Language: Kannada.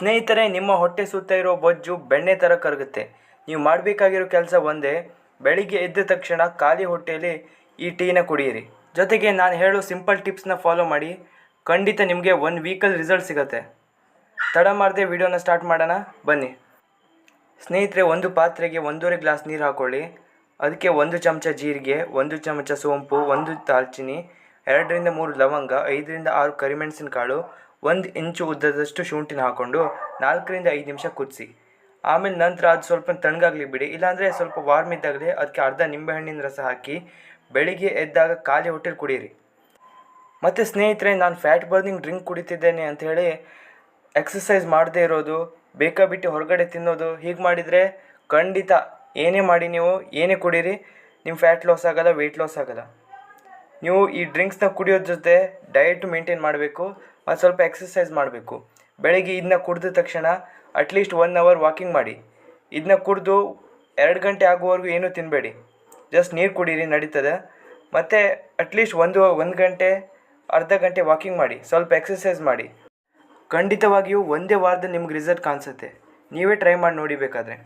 ಸ್ನೇಹಿತರೆ, ನಿಮ್ಮ ಹೊಟ್ಟೆ ಸುತ್ತ ಇರೋ ಬೊಜ್ಜು ಬೆಣ್ಣೆ ಥರ ಕರಗುತ್ತೆ. ನೀವು ಮಾಡಬೇಕಾಗಿರೋ ಕೆಲಸ ಒಂದೇ, ಬೆಳಿಗ್ಗೆ ಎದ್ದ ತಕ್ಷಣ ಖಾಲಿ ಹೊಟ್ಟೆಯಲ್ಲಿ ಈ ಟೀನ ಕುಡಿಯಿರಿ. ಜೊತೆಗೆ ನಾನು ಹೇಳೋ ಸಿಂಪಲ್ ಟಿಪ್ಸ್ನ ಫಾಲೋ ಮಾಡಿ, ಖಂಡಿತ ನಿಮಗೆ ಒನ್ ವೀಕಲ್ ರಿಸಲ್ಟ್ ಸಿಗುತ್ತೆ. ತಡ ಮಾಡದೆ ವಿಡಿಯೋನ ಸ್ಟಾರ್ಟ್ ಮಾಡೋಣ, ಬನ್ನಿ. ಸ್ನೇಹಿತರೆ, ಒಂದು ಪಾತ್ರೆಗೆ ಒಂದೂವರೆ ಗ್ಲಾಸ್ ನೀರು ಹಾಕೊಳ್ಳಿ. ಅದಕ್ಕೆ ಒಂದು ಚಮಚ ಜೀರಿಗೆ, ಒಂದು ಚಮಚ ಸೋಂಪು, ಒಂದು ದಾಲ್ಚಿನ್ನಿ ಎರಡರಿಂದ ಮೂರು ಲವಂಗ, ಐದರಿಂದ ಆರು ಕರಿಮೆಣಸಿನಕಾಳು, ಒಂದು ಇಂಚು ಉದ್ದದಷ್ಟು ಶುಂಠಿನ ಹಾಕ್ಕೊಂಡು ನಾಲ್ಕರಿಂದ ಐದು ನಿಮಿಷ ಕುದಿಸಿ. ಆಮೇಲೆ ನಂತರ ಅದು ಸ್ವಲ್ಪ ತಣ್ಣಗಾಗ್ಲಿ ಬಿಡಿ, ಇಲ್ಲಾಂದರೆ ಸ್ವಲ್ಪ ವಾರ್ಮ್ ಇದ್ದಾಗಲೇ ಅದಕ್ಕೆ ಅರ್ಧ ನಿಂಬೆಹಣ್ಣಿನ ರಸ ಹಾಕಿ ಬೆಳಿಗ್ಗೆ ಎದ್ದಾಗ ಖಾಲಿ ಹೊಟ್ಟೆಲಿ ಕುಡೀರಿ. ಮತ್ತು ಸ್ನೇಹಿತರೆ, ನಾನು ಫ್ಯಾಟ್ ಬರ್ನಿಂಗ್ ಡ್ರಿಂಕ್ ಕುಡಿತಿದ್ದೇನೆ ಅಂತ ಹೇಳಿ ಎಕ್ಸಸೈಸ್ ಮಾಡದೇ ಇರೋದು ಬೇಕಾಬಿಟ್ಟು ಹೊರಗಡೆ ತಿನ್ನೋದು, ಹೀಗೆ ಮಾಡಿದರೆ ಖಂಡಿತ ಏನೇ ಮಾಡಿ ನೀವು, ಏನೇ ಕುಡೀರಿ ನಿಮ್ಮ ಫ್ಯಾಟ್ ಲಾಸ್ ಆಗೋಲ್ಲ ವೆಯ್ಟ್ ಲಾಸ್ ಆಗೋಲ್ಲ. ನೀವು ಈ ಡ್ರಿಂಕ್ಸ್ನ ಕುಡಿಯೋದ್ರ ಜೊತೆ ಡಯಟ್ ಮೇಂಟೈನ್ ಮಾಡಬೇಕು ಮತ್ತು ಸ್ವಲ್ಪ ಎಕ್ಸಸೈಸ್ ಮಾಡಬೇಕು. ಬೆಳಗ್ಗೆ ಇದನ್ನ ಕುಡಿದ ತಕ್ಷಣ ಅಟ್ಲೀಸ್ಟ್ ಒನ್ ಅವರ್ ವಾಕಿಂಗ್ ಮಾಡಿ. ಇದನ್ನ ಕುಡಿದು ಎರಡು ಗಂಟೆ ಆಗುವವರೆಗೂ ಏನೂ ತಿನ್ನಬೇಡಿ ಜಸ್ಟ್ ನೀರು ಕುಡೀರಿ, ನಡೀತದೆ. ಮತ್ತು ಅಟ್ಲೀಸ್ಟ್ ಒಂದು ಒಂದು ಗಂಟೆ, ಅರ್ಧ ಗಂಟೆ ವಾಕಿಂಗ್ ಮಾಡಿ. ಸ್ವಲ್ಪ ಎಕ್ಸಸೈಸ್ ಮಾಡಿ. ಖಂಡಿತವಾಗಿಯೂ ಒಂದೇ ವಾರದಲ್ಲಿ ನಿಮ್ಗೆ ರಿಸಲ್ಟ್ ಕಾಣಿಸುತ್ತೆ. ನೀವೇ ಟ್ರೈ ಮಾಡಿ ನೋಡಿ ಬೇಕಾದರೆ.